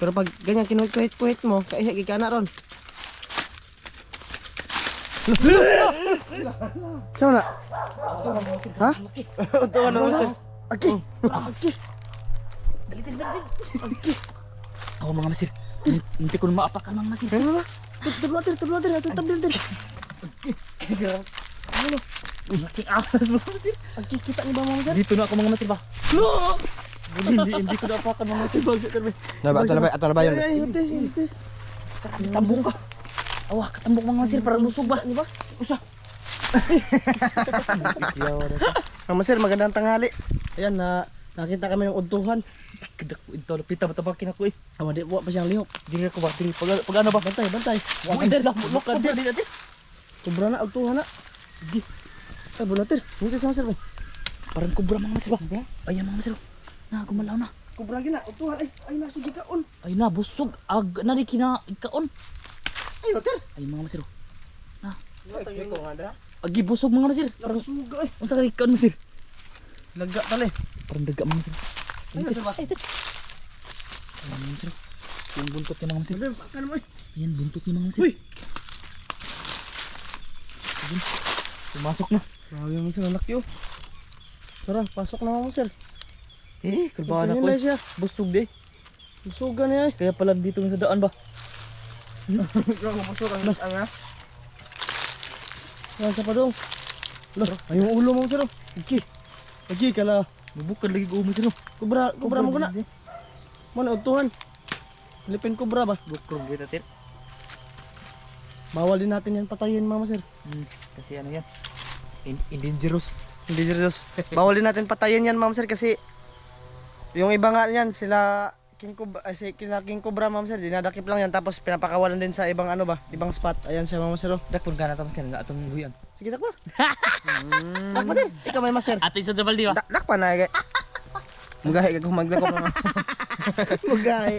Pero pag ganyan kinuwit-kuwit mo, kaya ka na ron. Saan na? Ha? Untuhan naman sir. Aki! Aki! Dalitin, dalitin. Ako mga masir. Hindi ko na maapakan mga masir. Ano ba? Tablater, tablater, tablater, tablater. Laking ahas mga masir. Aki, kita ni ba mga sir? Dito na ako mga masir ba? No! Hindi, hindi, hindi ko naapakan mga masir. Bagsak ka Na ba, ito na ba, ito na ba yun? Ay, hindi, hindi. Tambong ka. Awa, katambong mga masir. Parang lusog ba? Ano ba? Usa. Mga sir, magandang tanghali. Ayan, na nakita kami ng untuhan. Kadak ko ito. Lapita, matabakin ako eh. Awa, di buwa pa siyang lihok. Dili ako ba? Dili. Pag, pag ano ba? Bantay, bantay. Wala din lang. Ka din natin. Sobra na, untuhan na. Di. Ay, bulater. Hindi sa mga sir. Parang kubra mga masir ba? Ayan mga masir. Na, gumalaw na. Kubra gina, untuhan. Ay, ay, nasa gikaon. Ay na, busog. Ag, nari kina ikaon. Ay, hotel. Ay mga masir. Ay, ko nga da. Agi busog mga masir. Parang suga, ay. Unsa ka ikaon masir? Laga tali. Parang daga mga masir. Ay, ba? Ay, mga masir. Yung buntot niya mga masir. Ay. Ayan, buntot niya mga masir. Uy! Pumasok na. Grabe mo sir, anak yun. Tara, pasok na ako sir. Eh, kalbahan ako na eh. siya. Busog di. Suga niya ay. Kaya pala dito sa daan ba? Ikaw, mapasok ang ang ha. Yan sa padong. Lah, ay yung ulo mo sir. oh. Iki. Iki kala. Mabukad lagi ko mo sino. Kubra, kubra mo ko na. Mana utuhan. Pilipin kubra ba? Bukrong kita tit. Bawal din natin yan patayin mama sir. Hmm, kasi ano yan? In dangerous. Hindi serious. Bawal din natin patayin yan ma'am sir kasi yung iba nga yan sila King Cobra, ay, si sila King Cobra ma'am sir, dinadakip lang yan tapos pinapakawalan din sa ibang ano ba, ibang spot. Ayan siya ma'am sir. oh. Dakpon ka na tapos yan nga atong buyan. Sige dakpa. dakpa din. Ikaw may master. Ato isa sa baldi ba? Dak dakpa na kay. Mugahi ka kung magdakop mga. Mugahi.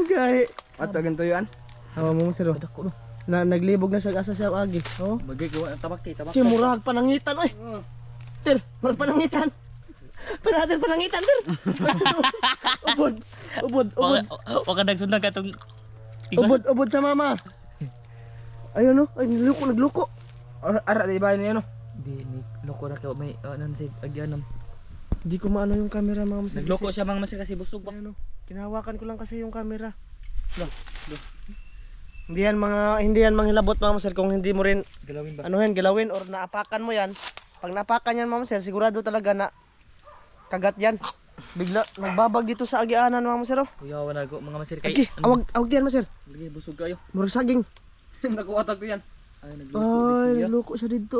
Mugahi. Ato ganito yan. Hawa mo sir. oh. Dako no. Na naglibog na siya asa siya agi. Oh. Bagay ko tabak kay tabak. Siya murag panangitan oy. Ter, murag panangitan. Para natin panangitan ter. ubod. Ubod, ubod. Wa ka nagsundan ka tong. Ubod, ubod sa mama. Ayun no, ay nagluko, nagluko. Ara, di ba yun no? Di ni loko na kayo may ano si agyanam. Hindi ko maano yung camera mga masir. Nagloko siya mga masir kasi busog ba. Ayun no, kinahawakan ko lang kasi yung camera. Lah, lah. Hindi yan mga hindi yan manghilabot mga masir kung hindi mo rin Galawin ba? anuhin, galawin or naapakan mo yan. Pag naapakan yan mga masir, sigurado talaga na kagat yan. Bigla nagbabag dito sa agianan mga masir. oh. Kuya wa na go mga masir kay. Agi, awag awag diyan masir. Lagi busog kayo. Murag saging. Nakuha ko yan. Ay nagloko di Ay, siya. luko siya dito.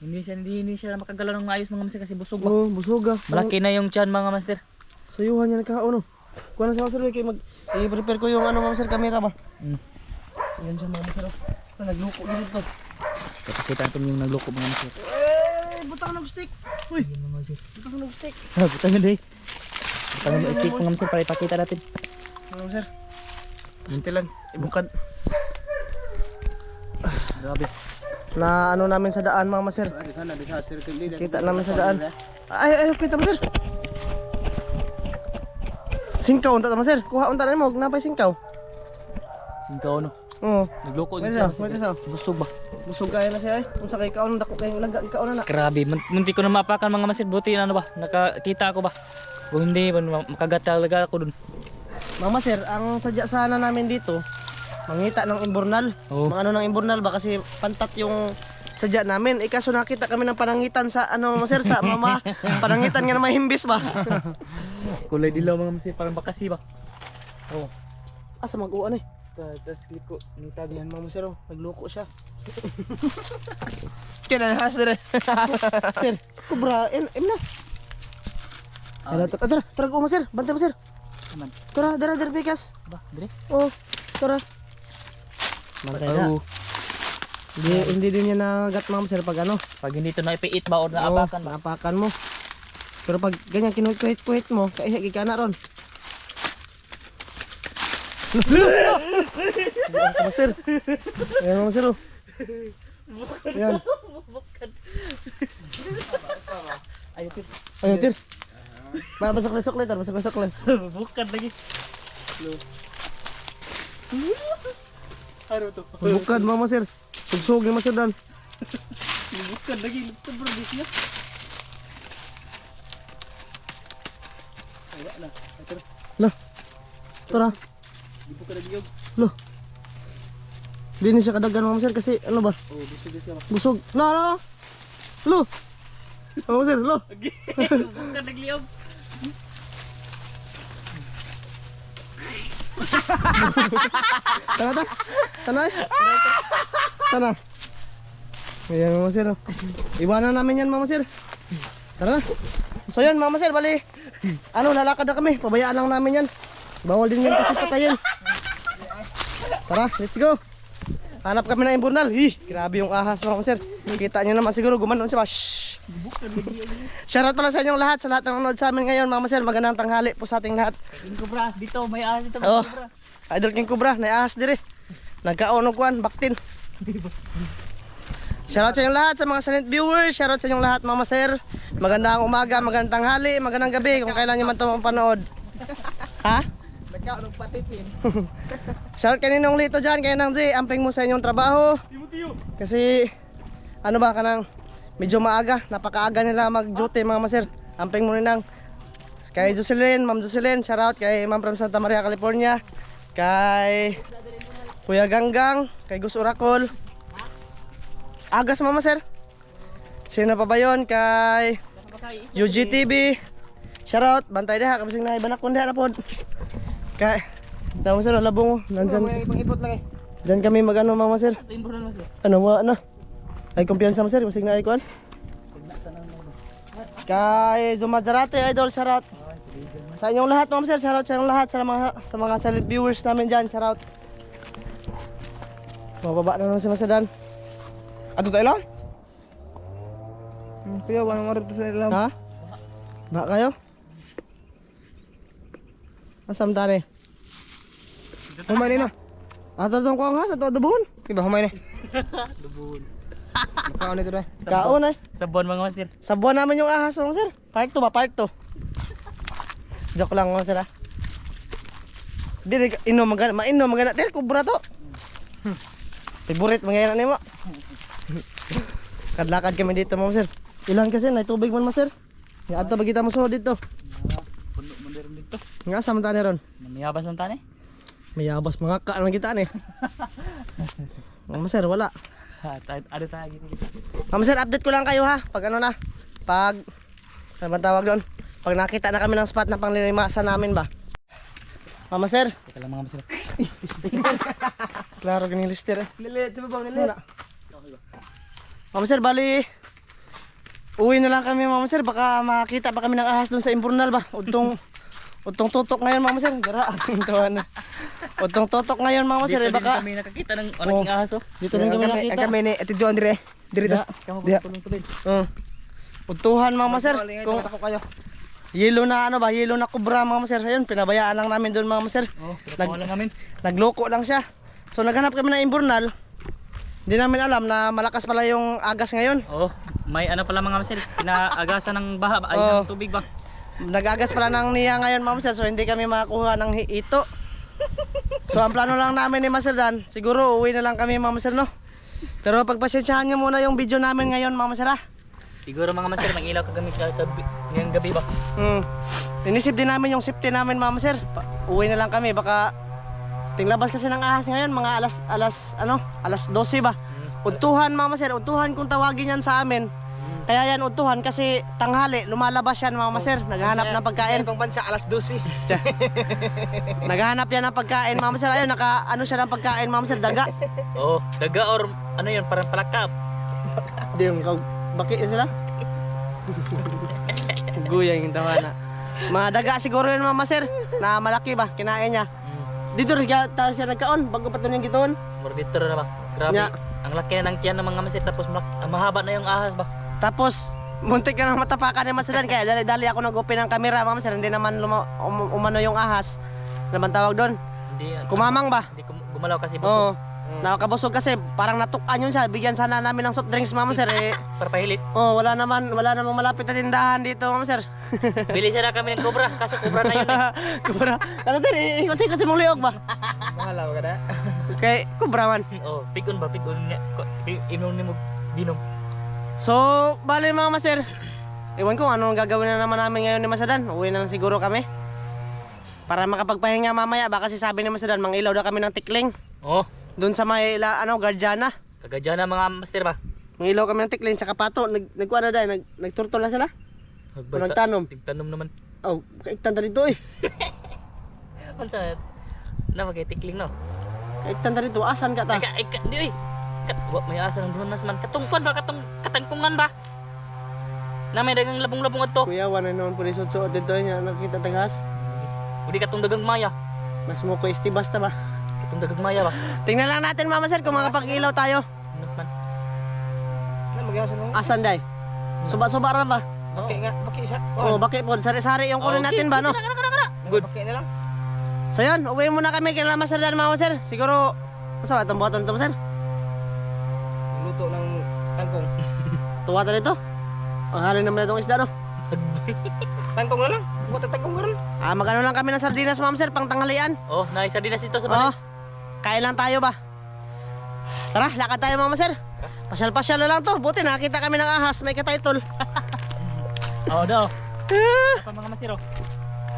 Hindi siya hindi, hindi siya makagalaw ng maayos mga masir kasi busog ba. Oh, busoga. Malaki na yung chan mga master. Sayuhan yan ka ano. Kuha na sa sir kay mag i-prepare ko yung ano mga sir camera ba. Mm. Yan siya mga sir. Ah, nagluko dito. Kapakita natin yung nagloko mga masir. Butang ng stick. Uy, butang ng stick. Ah, butang yun eh. Butang yun stick masir para ipakita natin. Ano sir? Pastilan, ibukad. Grabe. Na ano namin sa daan mga sir. Kita namin sa daan. Ay, ay, kita mo sir. Singkaw unta mo sir. Kuha unta na mo, napay singkaw. Singkaw no. Oo. Nagloko din siya. pwede sa. Busog ba? Busog kaya na siya ay. Kung sa kay kaon dako kay laga ikaw na na. Grabe, mun- munti ko na mapakan mga masir. Buti na ano ba? Nakakita ako ba? Kung hindi, makagat talaga ako dun. Mama sir, ang sadya sana namin dito, mangita ng imburnal. Oo. Mga ano ng imburnal ba kasi pantat yung sadya namin. Eh kaso nakita kami ng panangitan sa ano mama sir sa mama. panangitan nga na may himbis ba? Kulay dilaw mga masir, parang bakasi ba? Oo. Asa mag-uwan eh. Tapos click ko, nita Yan mama sir, oh. nagloko siya. Kaya na dire. Sir, kubra, em, em na. Tara, tara, tara, tara, ko sir, bantay mo sir. Aman. Tara, dara, dara, bikas. Ba, dire? Oh, tara. Bantay na. Oo. Hindi, hindi din niya nagat mama sir pag ano. Pag hindi ito naipiit ba o naapakan ba? Naapakan mo. Pero pag ganyan kinuwit-kuwit mo, kaya ka na ron. Ayan ka master. Ayan mo master oh. Ayan. Ayaw, tir. Ayan tir. Babasok na suklet, babasok na suklet. Bukan lagi. Ano to? Bukad mga master. Sugsog ni master dan. Bukan lagi lupa bro di sini. Wala na. Ito na. Lah. Tara. Dibuka lagi yung. Loh. Di ni siya kadagan mga master kasi ano ba? Oh, dia siya. Busog. La la. Lo. Mga master, lo. Bukan lagi yung. Tana ta. Tana. Tana. Ayan mga master. oh. Iwanan namin yan mga master. Tara na. So yan mga master, bali. Ano, lalakad na kami. Pabayaan lang namin yan. Bawal din yan kasi patayin. Tara, let's go. Hanap kami ng imburnal. Hi, grabe yung ahas mga master. Kita nyo naman siguro gumanon siya? Shhh. Shoutout pala sa inyong lahat, sa lahat ng nanonood sa amin ngayon mga master. Magandang tanghali po sa ating lahat. King Cobra dito may ahas dito. Oh, Cobra. Idol King Cobra, naihahas dire. Nagkaonog kuan, baktin. Shoutout sa inyong lahat sa mga silent viewers, shoutout sa inyong lahat mga master. Magandang umaga, magandang tanghali, magandang gabi kung kailan nyo man ito mapanood. Ha? Nagkaonog patitin. Shoutout kay Ninong Lito dyan, kay Nang J, amping mo sa inyong trabaho. Kasi, ano ba, kanang medyo maaga, napakaaga nila mag-duty mga master. Amping mo Ninang. Kay Jocelyn, Ma'am Jocelyn, shoutout kay Ma'am from Santa Maria, California. Kay Kuya Ganggang, kay Gus Uracol. Agas mama sir. Sino pa ba yun? Kay UGTV. Shoutout, bantay diha kasi na ibanak kun diha na pod. Kay Tama sir, labong oh. Nandyan. ibang ipot lang eh. Diyan kami magano mama sir. Ito yung buron mas. Ano wa na? Ay kumpiyansa mo sir, masig na ikuan. Kay Zumadzarate idol shoutout. Sa inyong lahat ma'am sir, shoutout sa inyong lahat sa mga sa mga silent viewers namin diyan, shoutout. Mababa na naman si Masadan. Ato tayo lang? Kaya wala nga rito sa ilang. Ha? Ba kayo? Asam tani? Humay na. Ato tong kuang ha sa to dubon. Kiba humay na. Lubun. Makaon nito na. Kaon ay. Sabon mga master. Sa buwan namin yung ahas ma'am sir. Park to ba? Park to. Joke lang ma'am sir ha. Di ino magana, maino magana ter kubra to. Favorite mga yan nimo. Kadlakad kami dito ma'am sir. Ilan kasi na tubig man ma'am sir. Nga adto ba kita mo dito. Rin dito. Nga sa man tani ron. Namiyabas ng tani. Mayabas mga ka naman kita ni. Ma'am sir wala. Tayo ano tayo gini. Ma'am sir update ko lang kayo ha. Pag ano na. Pag ano bang tawag doon? Pag nakita na kami ng spot na panglilimasan namin ba. Mama sir, Teka lang mga master. Klaro ganing lister eh. Lilit, di ba bang lilit? Mama sir, bali Uwi na lang kami mama sir, baka makita pa kami ng ahas doon sa Impurnal ba. Udtong Udtong tutok ngayon mama sir, gara. Tawa na. Udtong tutok ngayon mama sir, Dito baka kami nakakita ng Oh. ahas oh. dito rin kami nakita. Kami ni Ate John dire. Dire Diha. Kamu Diha. tulong. Uh. Udtuhan mama sir. Kung ako kayo. yelo na ano ba, yelo na kubra mama sir. Ayun, pinabayaan lang namin doon mama sir. Oh, Nag- lang namin. Nagloko lang siya. So naghanap kami ng Impurnal. Hindi namin alam na malakas pala yung agas ngayon. Oh, may ano pala mga master, pinaagasan ng baha ay Oh. ng tubig ba? Nagagas pala ng niya ngayon ma'am sir so hindi kami makakuha ng ito. So ang plano lang namin ni Master Dan, siguro uwi na lang kami ma'am sir no. Pero pagpasensyahan niyo muna yung video namin ngayon ma'am sir ha. Siguro mga master, mang ilaw kagamit ka gabi, ngayong gabi ba? Hmm. Inisip din namin yung safety namin ma'am sir. Pa- uwi na lang kami baka tinglabas kasi ng ahas ngayon mga alas alas ano alas 12 ba. Utuhan mama sir, utuhan kung tawagin yan sa amin. Kaya yan utuhan kasi tanghali lumalabas yan mama sir, naghahanap ng pagkain. Ibang bansa alas 12. Naghahanap yan ng pagkain, mama sir. Ayun, naka ano siya ng pagkain, mama sir, daga. Oh, daga or ano yun, parang palakap. Di yung kag baki sila. Guyang yung tawa na. Mga daga siguro yun, mama sir, na malaki ba, kinain niya. Dito rin siya, tayo siya nagkaon, bago pa ito yung gitoon. Dito na ba? Grabe. Ang laki na ng tiyan ng mga master tapos mahaba na yung ahas ba? Tapos, muntik na matapakan ni Master Dan, kaya dali-dali ako nag-open ng camera, mama sir, hindi naman luma, um, umano yung ahas. Ano bang tawag doon? Hindi Kumamang ba? Hindi kum- gumalaw kasi Oo. busog. Nakakabusog kasi parang natukan yun siya. Bigyan sana namin ng soft drinks, mama sir. Eh, Para pahilis. oh, wala naman, wala namang malapit na tindahan dito, mama sir. Bili siya na kami ng cobra. Kaso cobra na yun eh. Kubra. Ano din, ikot-ikot si mong liog ba? Mahalaw ka na. Kay kubra man. Oh, pigon ba? Pigon niya. Ko- pi- Inom ni mo binom. So, bali mga master. Iwan ko anong gagawin na naman namin ngayon ni Masadan. Uwi na lang siguro kami. Para makapagpahinga mamaya. Baka si sabi ni Masadan, mangilaw na kami ng tikling. Oh, Doon sa may, ila, ano, Guardiana. kagadya na mga master ba? Mangilaw kami ng tikling, tsaka pato. Nag, nagkuha na dahil, nag, nagturtol na sila. O nagtanom. Tigtanom naman. Oh, kaiktan na dito eh. Ano sa... Na magkitikling no? Kaiktan na dito. Asan ka ta? Ika, ika, di oy. Kat, wa, may asa ng dunas man. Katungkon ba? Katong, katangkungan ba? Na may dagang labong-labong ato. Kuya, wala naman po suot dito niya. Nakita tagas. Udi katong dagang maya. Mas mo ko isti basta ba? Katong dagang maya ba? Tingnan lang natin mama sir kung makapag-ilaw tayo. Dunas man. Na magyasan mo. Asan day? Suba-suba ra ba? Baki nga, baki isa. Oh, bakit po? Sari-sari yung kunin natin ba, no? Goods. Baki na lang. So yun, uwi muna kami kay Lama Sir dan mga sir. Siguro, masa ba itong buhaton ito sir? Tuwa ta dito. Ang halin naman itong isda, no? Tangkong na lang. Buat ang tangkong karon. Ah, magano lang kami ng sardinas, ma'am sir, pang tanghalian. Oh, na dito sa Oh, balik. kain lang tayo ba? Tara, lakad tayo, mama sir. Pasyal-pasyal na lang to. Buti nakita kami ng ahas, may ka-title. Oo daw. Apa mga masiro?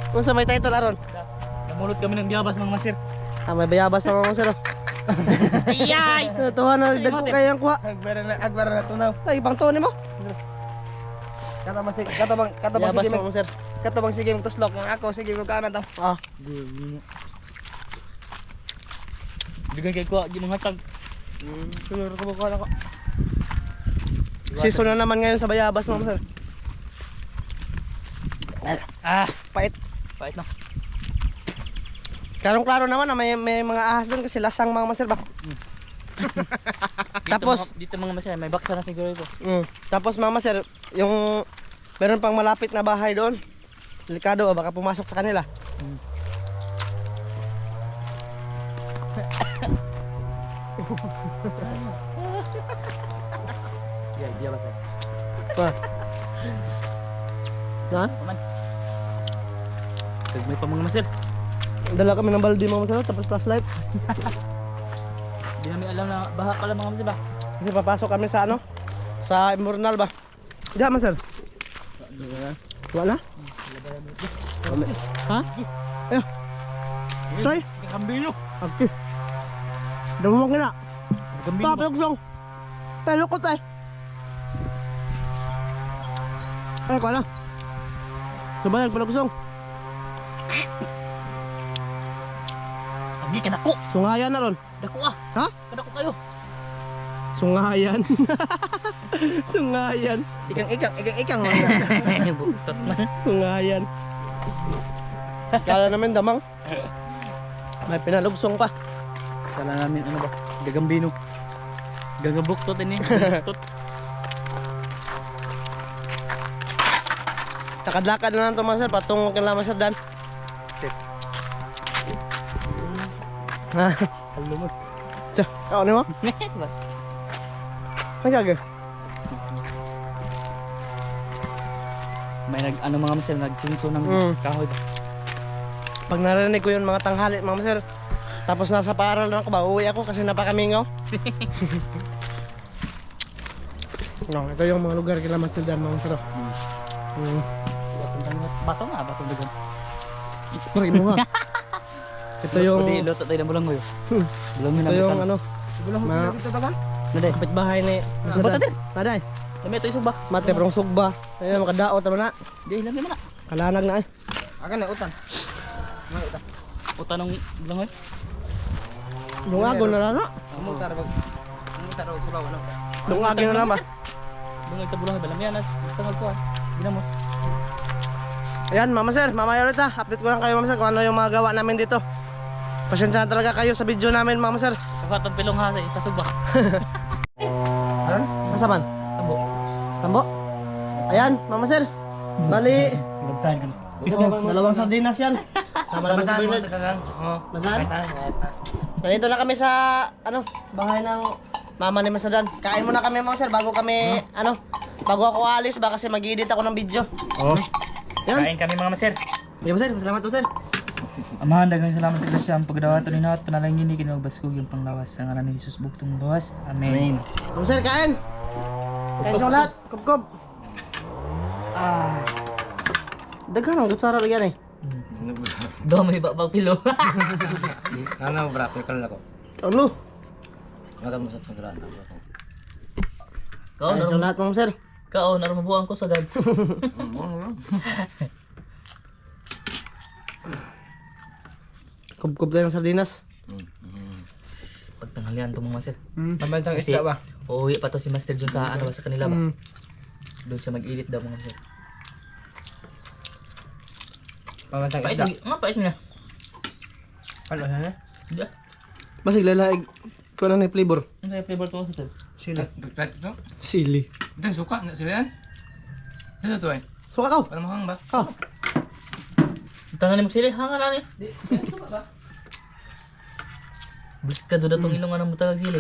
Kung sa may title, aron. Namulot kami ng biyabas mga masir. Ah, may bayabas pa, mama sir. oh. Iyay! Tuwa na, dagko kayo ang kuha. Agbara na, agbara na tunaw. Ay, ibang tone mo. Katabang sige, katabang, katabang sige, mama sir. katabang sige magtuslok ng ako sige ko kanan daw. Ah, Bigyan kay ko, di mga tag. Siguro ko ko ko. Season na naman ngayon sa bayabas, mama sir. Ah, Pait. pait na. Karong-klaro naman na may, may mga ahas doon kasi lasang mga master ba? Dito Tapos- mga, dito mga masir, may baksa na siguro ito. Mm. Tapos mama sir, yung meron pang malapit na bahay doon. Delikado ah, baka pumasok sa kanila. Yeah, biyabas. Pa. Ha? Paman. Kag may pa mga masir. Dala kami ng balde mga master tapos flashlight. Di namin alam na baha pala mga masir ba? Kasi papasok kami sa ano? Sa Imornal ba? Diyan master. Wala? Wala. Ha? Eh. Tay, Kambino. akti. Damo mo kina. Kambino. Tapos yung Tay, lukot tay. Ay, ko na. Subayag pala Agi ka nako. Sungayan na ron. Dako ah. Ha? Kadako kayo. Sungayan. Sungayan. Ikang ikang ikang ikang. Buktot man. Sungayan. Kala namin damang. May pinalugsong pa. Kala namin ano ba? Gagambino. Gagabuktot ini. Buktot. Lakad-lakad na lang ito mga sir. Patungo Lama Sir Dan. Ha? Halo mo. Tiyo, ako ni mo? May kagay. May nag ano mga masir nagsinso ng Mm. kahoy ba? Pag narinig ko yun mga tanghali, mga sir. Tapos nasa paaral na ako ba, uwi ako kasi napakamingaw. no, ito yung mga lugar kila Master Dan, mga sir. Mm. Batong tangot. Bato nga, batong dagan. Pari mo nga. ito yung, Pwede luto tayo ng bulangoy. Bulangoy na ito yung ano, Bulong Ma- dito dagan. Naday. kapitbahay ni Suba ta din. Taday, Dami ito isog ba? mate prong sugba. Ayun, makadaot naman na. Di lami man na. Kalanag na eh. Aga na utan. Nga utan. Uta ng bulangoy. Yung agon na lang na. Umutar bag. Umutar og subaw ano. Yung agon na lang ba? Bulangoy ta bulangoy balami yan. Tanggal ko ah. Ginamos. Ayan, mama sir, mamaya ulit ha. Update ko lang kayo mama sir kung ano yung mga gawa namin dito. Pasensya talaga kayo sa video namin mama sir. Sa tong pilong ha sa ikasog ba? Aron? Masa man? Tabo. Tambo? Ayan, mama sir. Bali, Nagsahan ka na. oh, dalawang sardinas yan. Sama naman sa Bernard. Oo. Nasaan? Nandito na kami sa, ano, bahay ng mama ni Masadan. Kain muna kami mga sir bago kami, ano, bago ako alis ba kasi mag-edit ako ng video. Oh. Yan. Kain kami mga master. Yan sir, salamat po sir. Amahan, dagang salamat sa grasya ang pagdawa ito ni Naot. Panalangin ni kinabaskog yung panglawas. Sa ngalan ni Jesus buktong lawas. Amen. Mga sir, kain. Kain sa lahat. Kup-kup. Ah. Daghan ang gutsara lagyan eh. Do may babang pilo. Ano bra, ko kan ako. Ano? Mo sa sagrada. Kao, Kain sa lahat mga sir. kao, narumabuan ko sa gad. Kup-kup tayo ng sardinas. Pagtanghalian to mga master. Pambantang Kasi isda ba? uuwi pa to si Master John sa ano ba sa kanila ba? Mm. Doon siya mag-edit daw mga master. Pambantang Pait isda. nga pait na. Ano na? Hindi. Basig lalaig. Ko lang na yung flavor. Ano sa'yo flavor to? Sila. Sili. Ito suka na sila yan. Ano to eh? Suka ka. Para mahang ba? Oh. Tangan ni magsili, hanga lang eh. Bilis ka doon itong ilong ng butang sili.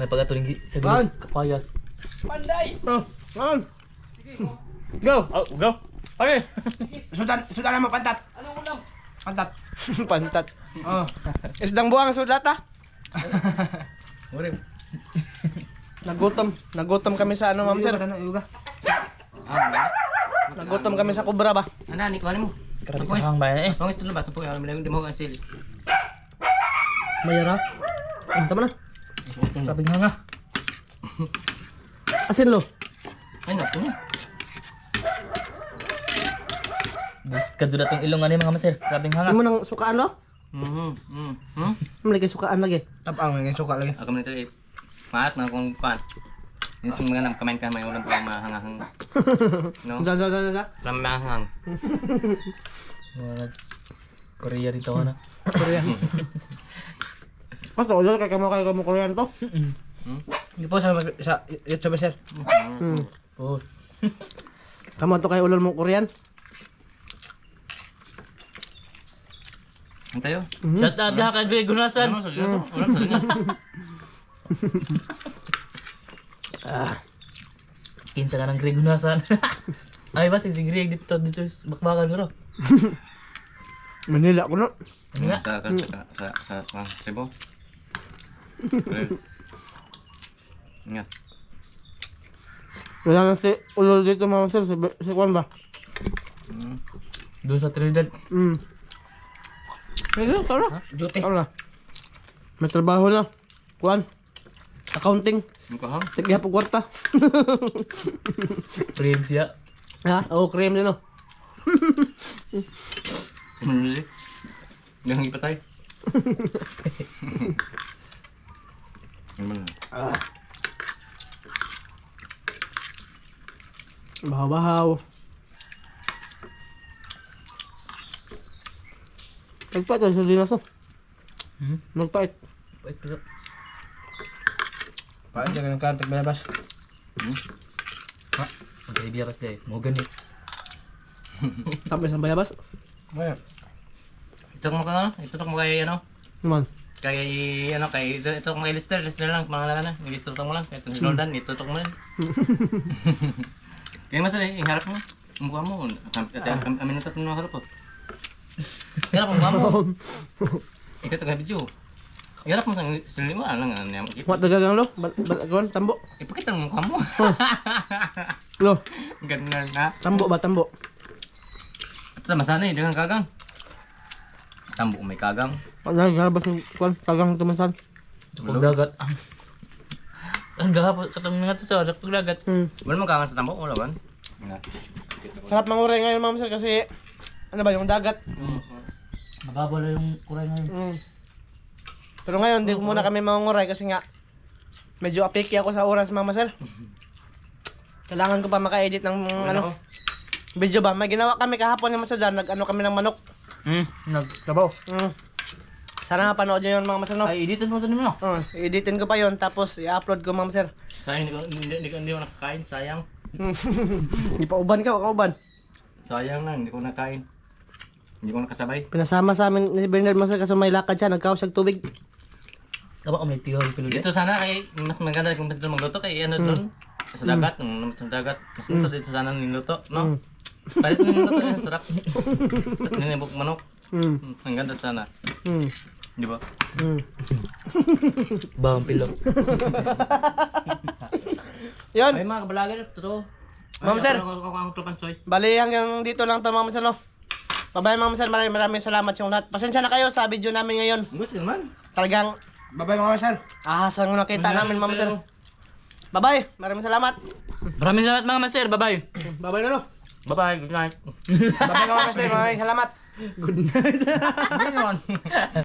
May pagkatuling sa gulo, kapayas. Panday! Oh. Ngayon. Go! Oh, go! Okay! Sudan, sudan naman pantat. Ano ulam? Pantat. Pantat. Oh. Isdang buwang sudat ah. Urip. Nagutom. Nagutom kami sa ano, ma'am sir. Ano yuga? Ah, Nagutom kami sa kubra ba? Anda ni kuhanin mo. Grabe ka hang bayan eh. Pangis tulo ba sa puyo, alam mo di mo ang sili. Mayara. Ang tama na. Grabe ka hanga. Asin lo. Ay naso niya. Bilis ka doon itong ilong ni mga master. Grabe ka hanga. Ano mo nang sukaan lo? Mhm. Mhm. Hmm. Ano lagi sukaan lagi? Tapang may suka lagi. Ako man ito eh. Marat na kung kuan. Yung sa mga nam kamain ka may ulam pa mahangahang. No? Da da da da, da. Ram mahang. Wala. Korea dito ka na. Mas ulo kay kamo kay kamo Korean to. Hindi po sa sa YouTube sir. Hmm. Oh. Kamo to kay ulol mo Korean. Antayo. Shout out ka kay Gunasan. Ano ulam. Kinsa ka ng Greg Gunasan. Ay ba si Greg dito dito bakbakan bro. Manila ko no. Ano nga? Sa sa sa sa sa Cebu. Nga. Wala na si ulol dito mama sir si, si Kwan ba? Doon sa Trinidad. Hmm. Medyo tara. Jote. Tara. May trabaho na. Kwan. Accounting. Muka ham. Tigya po kwarta. Friends ya. ha? Oo, cream din oh. Ano sih? Jangan ipatay. Gimana? Bahaw-bahaw. Nagpait tayo sa dinas oh. Hmm? Nagpait. Wait, pero Pak, jangan kantek bebas. magkaibiya pa siya eh. Mo ganit. Tapos sa bayabas. Mana? Ito mo ka, ito mo kay ano? Naman. Kay ano kay ito, ito mo kay Lister, Lister lang pangalan na. Ito mo lang, kay itong Jordan, ito mo lang. Kaya mas eh, harap mo. Ang mukha mo, am- amin na tatlo na harap ko. Harap ang mo. Ikaw taga Harap mo sa still mo, ano nga niya. What nagagang lo? Bal bal kawan tambo. Ipakita ang mukha mo. Lo, Ganun na. tambo ba tambo? Ito sa masana eh, dengan kagang. Tambo may kagang. Wala galabas ng kwan tagang tumansan. Pag dagat. Ang gahapon katong nga to pag dagat. Hmm. Wala mo kagang sa tambo, wala ba? Sarap manguray ngayon ma'am sir kasi ano ba yung dagat. Mababaw na yung kuray ngayon. Mm. Pero ngayon, di ko muna kami mangunguray kasi nga medyo apiki ako sa oras, mama sir. Kailangan ko pa maka-edit ng ano, video ba? May ginawa kami kahapon naman sa dyan, nag-ano kami ng manok. Hmm, nagtrabaho. Mm. Sana mapanood nyo yun mga sir, no? Ay, editin mo ito naman no? Uh, editin ko pa yon tapos i-upload ko mga sir. Sayang, hindi ko, hindi, hindi, ko- hindi ko nakakain. Sayang. Hindi pa uban ka, o ka uban. Sayang lang, hindi ko nakain. Hindi ko nakasabay. Pinasama sa amin ni Bernard Master kasi may lakad siya, nagkaos siya tubig. Tama ko may tiyol pilo Dito sana kay mas maganda kung dito magluto kay ano doon. Sa dagat, ng sa dagat. Mas luto dito sana niluto, no? Palit na niluto yan, sarap. Ninibok manok. Hmm. Hmm, Ang ganda sana. Hmm. Di ba? Hmm. Bawang pilo. Yun. Ay mga kabalagan, totoo. Ma'am, sir. Bali hanggang dito lang to mga masal no. Bye-bye mga masal, maraming maraming salamat sa lahat. Pasensya na kayo sa video namin ngayon. Gusto naman. Talagang Bye-bye mga masal. Ahasang nakita namin mga masal. Bye-bye. Maraming salamat. Maraming salamat mga master. Bye-bye. Bye-bye na no. Bye-bye, good night. Bye-bye mga masal. Maraming salamat. Good night.